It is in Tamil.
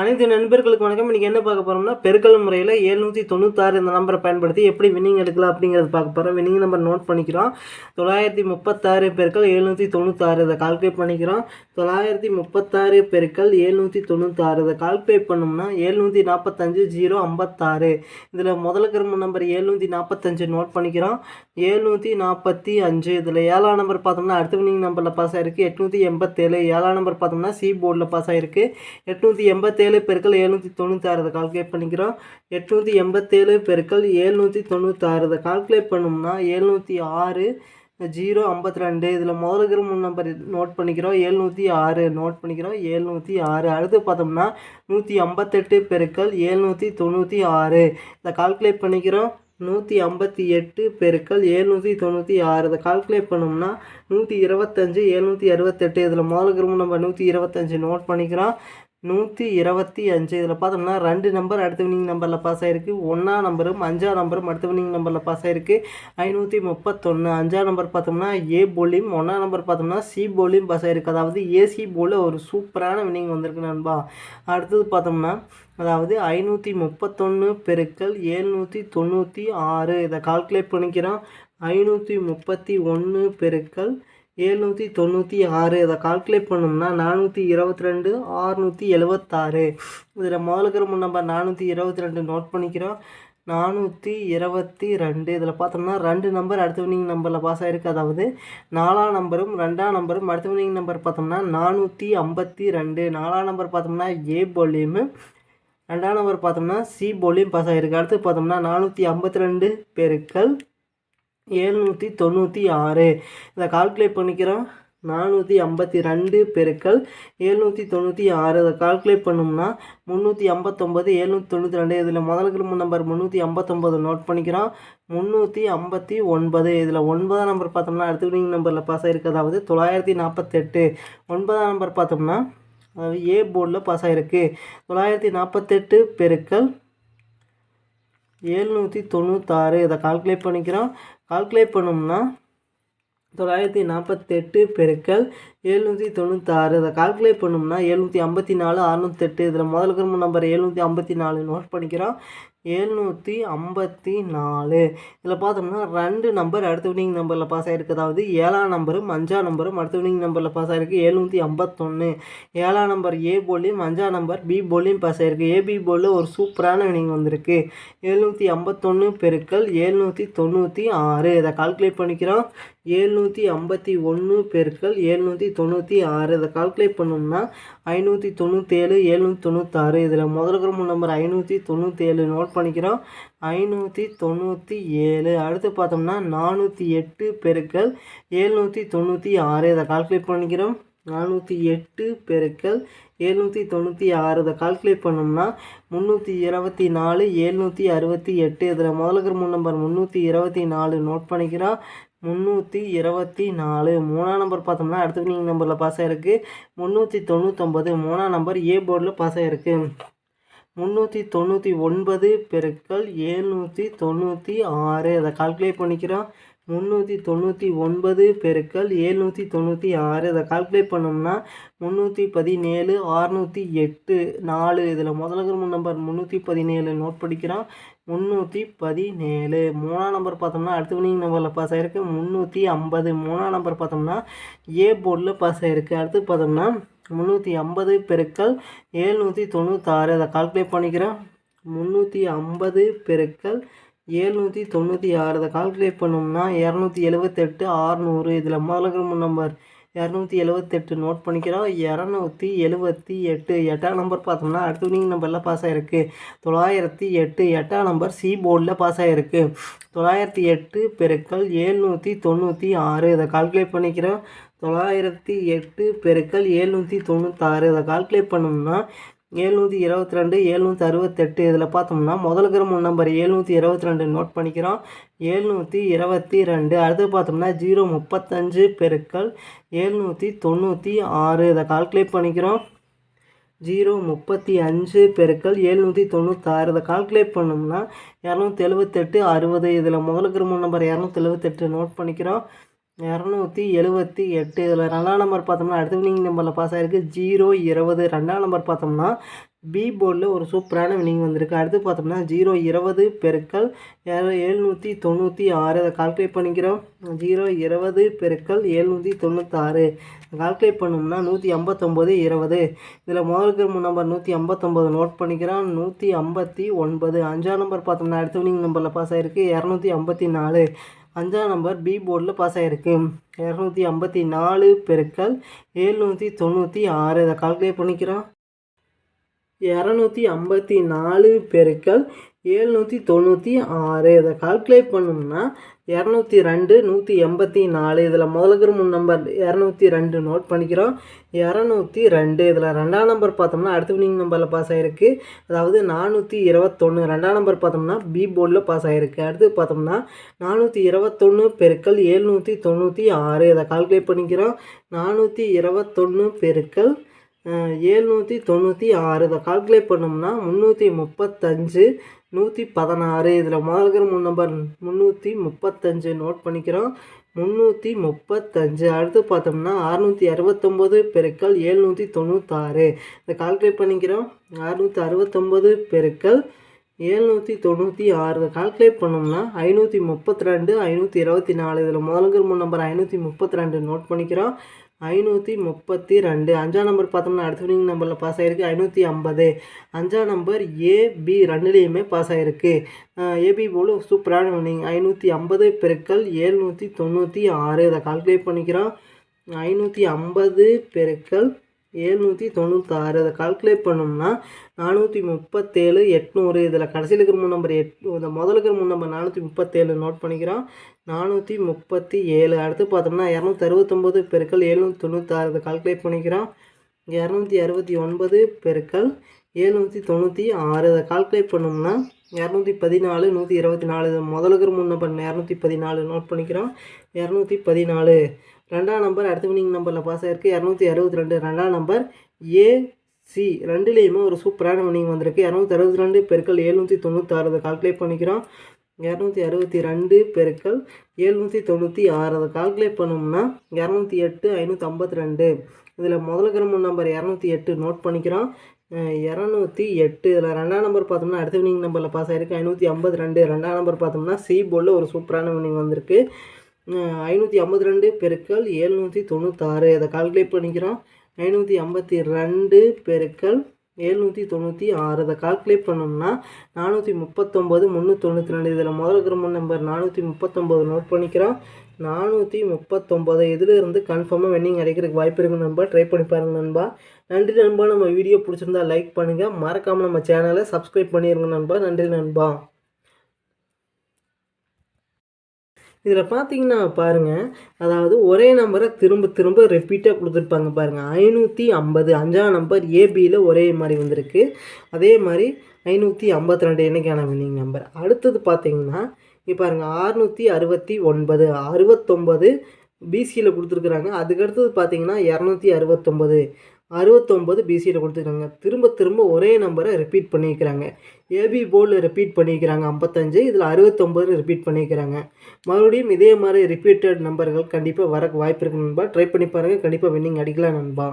அனைத்து நண்பர்களுக்கு வணக்கம். இன்றைக்கி என்ன பார்க்க போகிறோம்னா பெருக்கல் முறையில் எழுநூற்றி தொண்ணூத்தாறு இந்த நம்பரை பயன்படுத்தி எப்படி வின்னிங் எடுக்கலாம் அப்படிங்கிறது பார்க்க போகிறோம் வின்னிங் நம்பர் நோட் பண்ணிக்கிறோம். தொள்ளாயிரத்தி முப்பத்தாறு பெருக்கள் எழுநூற்றி தொண்ணூத்தாறு இதை கால்குலேட் பண்ணிக்கிறோம். தொள்ளாயிரத்தி முப்பத்தாறு பெருக்கள் எழுநூற்றி தொண்ணூத்தாறு இதை கால்குலேட் பண்ணோம்னா எழுநூற்றி நாற்பத்தஞ்சு ஜீரோ ஐம்பத்தாறு. இதில் முதல் கிரம நம்பர் எழுநூற்றி நாற்பத்தஞ்சு நோட் பண்ணிக்கிறோம். எழுநூற்றி நாற்பத்தி அஞ்சு. இதில் ஏழாம் நம்பர் பார்த்தோம்னா அடுத்த வின்னிங் நம்பரில் பாஸ் ஆகிருக்கு எட்நூற்றி எண்பத்தேழு. ஏழாம் நம்பர் பார்த்தோம்னா சி போர்டில் பாஸ் ஆகிருக்கு எட்நூற்றி எண்பத்தேழு பெருக்கள் எழுநூற்றி தொண்ணூத்தாறு கால்குலேட் பண்ணிக்கிறோம். எட்நூற்றி எண்பத்தேழு பெருக்கள் எழுநூற்றி தொண்ணூத்தாறு இதை கால்குலேட் பண்ணோம்னா எழுநூற்றி ஆறு ஜீரோ ஐம்பத்தி ரெண்டு இதில் முதல் கிரம நம்பர் நோட் பண்ணிக்கிறோம். எழுநூற்றி ஆறு நோட் பண்ணிக்கிறோம். எழுநூற்றி ஆறு. அடுத்து பார்த்தோம்னா நூற்றி ஐம்பத்தெட்டு பெருக்கள் எழுநூற்றி தொண்ணூற்றி ஆறு இதை கால்குலேட் பண்ணிக்கிறோம். நூற்றி ஐம்பத்தி எட்டு பெருக்கள் எழுநூற்றி தொண்ணூற்றி ஆறு இதை கால்குலேட் பண்ணோம்னா நூற்றி இருபத்தஞ்சு எழுநூற்றி அறுபத்தெட்டு. இதில் முதல் கிரம நம்பர் நூற்றி இருபத்தஞ்சு நோட் பண்ணிக்கிறோம். நூற்றி இருபத்தி அஞ்சு. இதில் பார்த்தோம்னா ரெண்டு நம்பர் அடுத்த வினிங் நம்பரில் பாஸ் ஆகிருக்கு ஒன்றா நம்பரும் அஞ்சாம் நம்பரும் அடுத்த வினிங் நம்பரில் பாஸ் ஆகிருக்கு ஐநூற்றி முப்பத்தொன்று அஞ்சாம் நம்பர் பார்த்தோம்னா ஏ போலியும் ஒன்றாம் நம்பர் பார்த்தோம்னா சி போலியும் பாஸ் ஆகிருக்கு அதாவது ஏசி போலில் ஒரு சூப்பரான வினிங் வந்திருக்கு நண்பா. அடுத்தது பார்த்தோம்னா அதாவது ஐநூற்றி முப்பத்தொன்று பெருக்கல் ஏழ்நூற்றி தொண்ணூற்றி ஆறு. இதை கால்குலேட் பண்ணிக்கிறோம். ஐநூற்றி முப்பத்தி ஒன்று பெருக்கள் ஏழ்நூற்றி தொண்ணூற்றி ஆறு. இதை கால்குலேட் பண்ணோம்னா நானூற்றி இருபத்தி ரெண்டு ஆறுநூற்றி எழுபத்தாறு இதில் முதலுக்கிற நம்பர் நானூற்றி இருபத்தி ரெண்டு நோட் பண்ணிக்கிறோம். நானூற்றி இருபத்தி ரெண்டு இதில் பார்த்தோம்னா ரெண்டு நம்பர் அடுத்த வினிங் நம்பரில் பாஸ் ஆகிருக்கு அதாவது நாலாம் நம்பரும் ரெண்டாம் நம்பரும் அடுத்த வினிங் நம்பர் பார்த்தோம்னா நானூற்றி ஐம்பத்தி ரெண்டு நாலாம் நம்பர் பார்த்தோம்னா ஏ போலியும் ரெண்டாம் நம்பர் பார்த்தோம்னா சி போலியும் பாஸ் ஆகிருக்கு அடுத்து பார்த்தோம்னா நானூற்றி ஐம்பத்தி ரெண்டு பெருக்கள் ஏழ்நூற்றி தொண்ணூற்றி ஆறு. இதை கால்குலேட் பண்ணிக்கிறோம். நானூற்றி ஐம்பத்தி ரெண்டு பெருக்கள் ஏழ்நூற்றி தொண்ணூற்றி ஆறு. அதை கால்குலேட் பண்ணோம்னா முந்நூற்றி ஐம்பத்தொம்பது எழுநூற்றி தொண்ணூற்றி ரெண்டு. இதில் முதல் கிரும நம்பர் முந்நூற்றி ஐம்பத்தொம்பது நோட் பண்ணிக்கிறோம். முந்நூற்றி ஐம்பத்தி ஒன்பது. இதில் ஒன்பதாம் நம்பர் பார்த்தோம்னா அடுத்த வினிங் நம்பரில் பாஸ் ஆகிருக்கு அதாவது தொள்ளாயிரத்தி நாற்பத்தெட்டு. ஒன்பதாம் நம்பர் பார்த்தோம்னா அதாவது ஏ போர்டில் பாஸ் ஆகிருக்கு தொள்ளாயிரத்தி நாற்பத்தெட்டு பெருக்கள் ஏழ்நூற்றி தொண்ணூத்தாறு. இதை கால்குலேட் பண்ணிக்கிறோம். கால்குலேட் பண்ணோம்னா தொள்ளாயிரத்தி நாற்பத்தெட்டு பெருக்கள் எழுநூற்றி தொண்ணூத்தாறு. இதை கால்குலேட் பண்ணோம்னா எழுநூற்றி ஐம்பத்தி நாலு அறுநூத்தெட்டு. இதில் முதல் கிரம நம்பர் எழுநூற்றி ஐம்பத்தி நாலு நோட் பண்ணிக்கிறோம். எழுநூற்றி ஐம்பத்தி நாலு. இதில் பார்த்தோம்னா ரெண்டு நம்பர் அடுத்த வினிங் நம்பரில் பாஸ் ஆகிருக்கு அதாவது ஏழாம் நம்பரும் அஞ்சாம் நம்பரும் அடுத்த வினிங் நம்பரில் பாஸ் ஆகிருக்கு எழுநூற்றி ஐம்பத்தொன்று ஏழாம் நம்பர் ஏ போலியும் அஞ்சாம் நம்பர் பி போலியும் பாஸ் ஆகிருக்கு ஏபி போலில் ஒரு சூப்பரான வினிங் வந்திருக்கு. எழுநூற்றி ஐம்பத்தொன்று பெருக்கள் எழுநூற்றி தொண்ணூற்றி ஆறு. இதை கால்குலேட் பண்ணிக்கிறோம். ஏழ்நூற்றி ஐம்பத்தி ஒன்று பெருக்கள் எழுநூற்றி தொண்ணூற்றி ஆறு. இதை கால்குலேட் பண்ணோம்னா ஐநூற்றி தொண்ணூற்றேழு ஏழ்நூற்றி தொண்ணூத்தாறு. இதில் முதல் கிரம நம்பர் ஐநூற்றி தொண்ணூற்றேழு நோட் பண்ணிக்கிறோம். ஐநூற்றி தொண்ணூற்றி ஏழு. அடுத்து பார்த்தோம்னா நானூற்றி எட்டு பெருக்கல் ஏழ்நூற்றி தொண்ணூற்றி ஆறு. இதை கால்குலேட் பண்ணிக்கிறோம். நானூற்றி எட்டு பெருக்கல் ஏழ்நூற்றி தொண்ணூற்றி ஆறு. இதை கால்குலேட் பண்ணோம்னா முந்நூற்றி இருபத்தி நாலு ஏழ்நூற்றி அறுபத்தி எட்டு. இதில் முதல்ல இருக்கிற மூணு நம்பர் முந்நூற்றி இருபத்தி நாலு நோட் பண்ணிக்கிறோம். முந்நூற்றி இருபத்தி நாலு. மூணாம் நம்பர் பார்த்தோம்னா அடுத்த வினிங் நம்பரில் பாஸ் ஆகிருக்கு முந்நூற்றி தொண்ணூற்றொம்பது மூணாம் நம்பர் ஏ போர்டில் பாஸ் ஆகிருக்கு முந்நூற்றி தொண்ணூற்றி ஒன்பது பெருக்கள் ஏழ்நூற்றி தொண்ணூற்றி ஆறு. அதை கால்குலேட் பண்ணிக்கிறோம். முந்நூற்றி தொண்ணூற்றி ஒன்பது பெருக்கள் ஏழ்நூற்றி தொண்ணூற்றி ஆறு. அதை கால்குலேட் பண்ணோம்னா முந்நூற்றி பதினேழு ஆறுநூற்றி எட்டு நாலு. இதில் முதல்ல நம்பர் முந்நூற்றி பதினேழு நோட் படிக்கிறோம் முந்நூற்றி பதினேழு. மூணாம் நம்பர் பார்த்தோம்னா அடுத்த வினிங் நம்பரில் பாஸ் ஆகிருக்கு முந்நூற்றி ஐம்பது. மூணாம் நம்பர் பார்த்தோம்னா ஏ போர்டில் பாஸ் ஆகிருக்கு அடுத்து பார்த்தோம்னா முந்நூற்றி ஐம்பது பெருக்கள் ஏழ்நூற்றி தொண்ணூத்தாறு. அதை கால்குலேட் பண்ணிக்கிறோம் முந்நூற்றி ஐம்பது பெருக்கள் ஏழ்நூற்றி தொண்ணூற்றி ஆறு அதை கால்குலேட் பண்ணோம்னா இரநூத்தி எழுபத்தெட்டு ஆறுநூறு இதில் முதல்ல நம்பர் இரநூத்தி எழுபத்தெட்டு நோட் பண்ணிக்கிறோம். இரநூத்தி எழுபத்தி எட்டு எட்டாம் நம்பர் பார்த்தோம்னா அடுத்த வினிங் நம்பரில் பாஸ் ஆகிருக்கு தொள்ளாயிரத்தி எட்டு எட்டாம் நம்பர் சி போர்டில் பாஸ் ஆகிருக்கு தொள்ளாயிரத்தி எட்டு பெருக்கள் ஏழ்நூற்றி தொண்ணூற்றி ஆறு இதை கால்குலேட் பண்ணிக்கிறோம். தொள்ளாயிரத்தி எட்டு பெருக்கள் ஏழ்நூற்றி தொண்ணூத்தாறு. இதை கால்குலேட் பண்ணோம்னா ஏழ்நூற்றி இருபத்தி ரெண்டு ஏழ்நூற்றி அறுபத்தெட்டு இதில் பார்த்தோம்னா முதல் கிரமம் நம்பர் ஏழ்நூற்றி இருபத்தி ரெண்டு நோட் பண்ணிக்கிறோம். ஏழ்நூற்றி இருபத்தி ரெண்டு அடுத்து பார்த்தோம்னா ஜீரோ முப்பத்தஞ்சு பெருக்கள் ஏழ்நூற்றி தொண்ணூற்றி ஆறு. இதை கால்குலேட் பண்ணிக்கிறோம். ஜீரோ முப்பத்தி அஞ்சு பெருக்கள் ஏழ்நூற்றி தொண்ணூத்தாறு. இதை கால்குலேட் பண்ணோம்னா இரநூத்தி எழுபத்தெட்டு அறுபது. இதில் முதல் கிரம நம்பர் இரநூத்தி எழுபத்தெட்டு நோட் பண்ணிக்கிறோம். இரநூத்தி எழுபத்தி எட்டு. இதில் ரெண்டாம் நம்பர் பார்த்தோம்னா அடுத்த வினிங் நம்பரில் பாஸ் ஆகிருக்கு ஜீரோ இருபது. ரெண்டாம் நம்பர் பார்த்தோம்னா பி போர்டில் ஒரு சூப்பரான வினிங் வந்திருக்கு. அடுத்து பார்த்தோம்னா ஜீரோ இருபது பெருக்கல் எழுநூற்றி தொண்ணூற்றி ஆறு. அதை கால்குலேட் பண்ணிக்கிறோம். ஜீரோ இருபது பெருக்கல் எழுநூற்றி தொண்ணூற்றாறு கால்குலேட் பண்ணோம்னா நூற்றி ஐம்பத்தொம்போது இருபது. இதில் முதலுக்கு நம்பர் நூற்றி ஐம்பத்தொம்போது நோட் பண்ணிக்கிறோம். நூற்றி ஐம்பத்தி ஒன்பது. அஞ்சாம் நம்பர் பார்த்தோம்னா அடுத்த வினிங் நம்பரில் பாஸ் ஆகிருக்கு இரநூத்தி ஐம்பத்தி நாலு. அஞ்சாம் நம்பர் பி போர்டில் பாஸ் ஆகிருக்கு இரநூத்தி ஐம்பத்தி நாலு பெருக்கள் எழுநூற்றி தொண்ணூற்றி ஆறு. இதை கால்குலேட் பண்ணிக்கிறோம். இரநூத்தி ஐம்பத்தி நாலு பெருக்கள் ஏழ்நூற்றி தொண்ணூற்றி ஆறு. இதை கால்குலேட் பண்ணோம்னா இரநூத்தி ரெண்டு நூற்றி எண்பத்தி நாலு. இதில் முதலுக்கு முன் நம்பர் இரநூத்தி ரெண்டு நோட் பண்ணிக்கிறோம். இரநூத்தி ரெண்டு இதில் ரெண்டாம் நம்பர் பார்த்தோம்னா அடுத்த வினிங் நம்பரில் பாஸ் ஆகிருக்கு அதாவது நானூற்றி இருபத்தொன்று ரெண்டாம் நம்பர் பார்த்தோம்னா பி போர்டில் பாஸ் ஆகிருக்கு அடுத்து பார்த்தோம்னா நானூற்றி இருபத்தொன்று பெருக்கல் ஏழ்நூற்றி தொண்ணூற்றி ஆறு. இதை கால்குலேட் பண்ணிக்கிறோம். நானூற்றி இருபத்தொன்று பெருக்கள் ஏழ்நூற்றி தொண்ணூற்றி ஆறு. இதை கால்குலேட் பண்ணோம்னா முந்நூற்றி முப்பத்தஞ்சு நூற்றி பதினாறு. இதில் முதல்கிற மூணு நம்பர் முந்நூற்றி முப்பத்தஞ்சு நோட் பண்ணிக்கிறோம். முந்நூற்றி முப்பத்தஞ்சு. அடுத்து பார்த்தோம்னா அறுநூற்றி அறுபத்தொம்போது பெருக்கல் ஏழ்நூற்றி தொண்ணூத்தாறு. இதை கால்குலேட் பண்ணிக்கிறோம். அறுநூற்றி அறுபத்தொம்போது பெருக்கல் ஏழ்நூற்றி தொண்ணூற்றி ஆறு. இதை கால்குலேட் பண்ணோம்னா ஐநூற்றி முப்பத்தி ரெண்டு ஐநூற்றி இருபத்தி நாலு. இதில் முதல்கிற மூணு நம்பர் ஐநூற்றி முப்பத்தி ரெண்டு நோட் பண்ணிக்கிறோம். ஐநூற்றி முப்பத்தி ரெண்டு. அஞ்சாம் நம்பர் பார்த்தோம்னா அடுத்த வினிங் நம்பரில் பாஸ் ஆகிருக்கு ஐநூற்றி ஐம்பது. அஞ்சாம் நம்பர் ஏபி ரெண்டுலேயுமே பாஸ் ஆகிருக்கு ஏபி போல் சூப்பரான வினிங் ஐநூற்றி ஐம்பது பெருக்கல் ஏழ்நூற்றி தொண்ணூற்றி ஆறு. இதை கால்குலேட் பண்ணிக்கிறோம். ஐநூற்றி ஐம்பது பெருக்கல் ஏழ்நூற்றி தொண்ணூத்தாறு. அதை கால்குலேட் பண்ணோம்னா நானூற்றி முப்பத்தேழு எட்நூறு. இதில் கடைசியில் இருக்கிற மூணு நம்பர் எட் இந்த முதல் இருக்கிற மூணு நம்பர் நானூற்றி முப்பத்தேழு நோட் பண்ணிக்கிறோம். நானூற்றி முப்பத்தி ஏழு. அடுத்து பார்த்தோம்னா இரநூத்தி அறுபத்தொம்போது பெருக்கள் எழுநூற்றி தொண்ணூத்தாறு. இதை கால்குலேட் பண்ணிக்கிறோம். இரநூத்தி அறுபத்தி ஒன்பது பெருக்கள் எழுநூற்றி தொண்ணூற்றி ஆறு இதை கால்குலேட் பண்ணோம்னா இரநூத்தி பதினாலு நூற்றி இருபத்தி நாலு. முதல் இருக்கிற முன்ன நம்பர் இரநூத்தி பதினாலு நோட் பண்ணிக்கிறோம். இரநூத்தி பதினாலு. ரெண்டாம் நம்பர் அடுத்த வினிங் நம்பரில் பாஸ் ஆகிருக்கு இரநூத்தி அறுபத்தி ரெண்டு. ரெண்டாம் நம்பர் ஏ சி ரெண்டுலேயுமே ஒரு சூப்பரான வினிங் வந்திருக்கு. இரநூத்தி அறுபத்தி ரெண்டு பெருக்கள் எழுநூற்றி தொண்ணூத்தாறு அதை கால்குலேட் பண்ணிக்கிறோம். இரநூத்தி அறுபத்தி ரெண்டு பெருக்கள் எழுநூற்றி தொண்ணூற்றி ஆறு அதை கால்குலேட் பண்ணோம்னா இரநூத்தி எட்டு ஐநூற்றி ஐம்பத்தி ரெண்டு. இதில் முதல் கிரம நம்பர் இரநூத்தி எட்டு நோட் பண்ணிக்கிறோம். இரநூத்தி எட்டு. இதில் ரெண்டாம் நம்பர் பார்த்தோம்னா அடுத்த வினிங் நம்பரில் பாஸ் ஆகிருக்கு ஐநூற்றி ஐம்பது ரெண்டு. ரெண்டாம் நம்பர் பார்த்தோம்னா சி போர்டில் ஒரு சூப்பரான வினிங் வந்திருக்கு. ஐநூற்றி ஐம்பத்தி ரெண்டு பெருக்கள் ஏழ்நூற்றி தொண்ணூத்தாறு. அதை கால்குலேட் பண்ணிக்கிறோம். ஐநூற்றி ஐம்பத்தி ரெண்டு பெருக்கள் ஏழ்நூற்றி தொண்ணூற்றி ஆறு. அதை கால்குலேட் பண்ணோம்னா நானூற்றி முப்பத்தொம்போது முந்நூற்றி தொண்ணூற்றி ரெண்டு. இதில் முதல் கிரம நம்பர் நானூற்றி முப்பத்தொம்போது நோட் பண்ணிக்கிறோம். நானூற்றி முப்பத்தொம்போது. இதில் இருந்து கன்ஃபார்மாக வெண்ணிங் கிடைக்கிறதுக்கு வாய்ப்பு இருக்குது நண்பா. ட்ரை பண்ணி பாருங்கள் நண்பா. நன்றி நண்பா. நம்ம வீடியோ பிடிச்சிருந்தா லைக் பண்ணுங்கள் மறக்காமல் நம்ம சேனலை சப்ஸ்கிரைப் பண்ணிடுங்க நண்பா. நன்றி நண்பா. இதில் பார்த்தீங்கன்னா பாருங்கள் அதாவது ஒரே நம்பரை திரும்ப திரும்ப ரிப்பீட்டாக கொடுத்துருப்பாங்க பாருங்கள் ஐநூற்றி ஐம்பது அஞ்சாம் நம்பர் ஏபியில் ஒரே மாதிரி வந்திருக்கு. அதே மாதிரி ஐநூற்றி ஐம்பத்தி ரெண்டு என்னைக்கான வின்னிங் நம்பர் அடுத்தது பார்த்தீங்கன்னா இப்போ பாருங்கள் அறுநூற்றி அறுபத்தி ஒன்பது அறுபத்தொம்பது பிசியில் கொடுத்துருக்குறாங்க. அதுக்கடுத்தது பார்த்தீங்கன்னா இரநூத்தி அறுபத்தொம்பது அறுபத்தொம்பது பிசியில் கொடுத்துருக்காங்க. திரும்ப திரும்ப ஒரே நம்பரை ரிப்பீட் பண்ணியிருக்கிறாங்க ஏபி போர்டில் ரிப்பீட் பண்ணியிருக்கிறாங்க ஐம்பத்தஞ்சு இதில் அறுபத்தொம்பது ரிப்பீட் பண்ணியிருக்கிறாங்க மறுபடியும் இதே மாதிரி ரிப்பீட்டட் நம்பர்கள் கண்டிப்பாக வர வாய்ப்பு இருக்குது நண்பா. ட்ரை பண்ணி பாருங்கள் கண்டிப்பாக வின்னிங் அடிக்கலாம் நண்பா.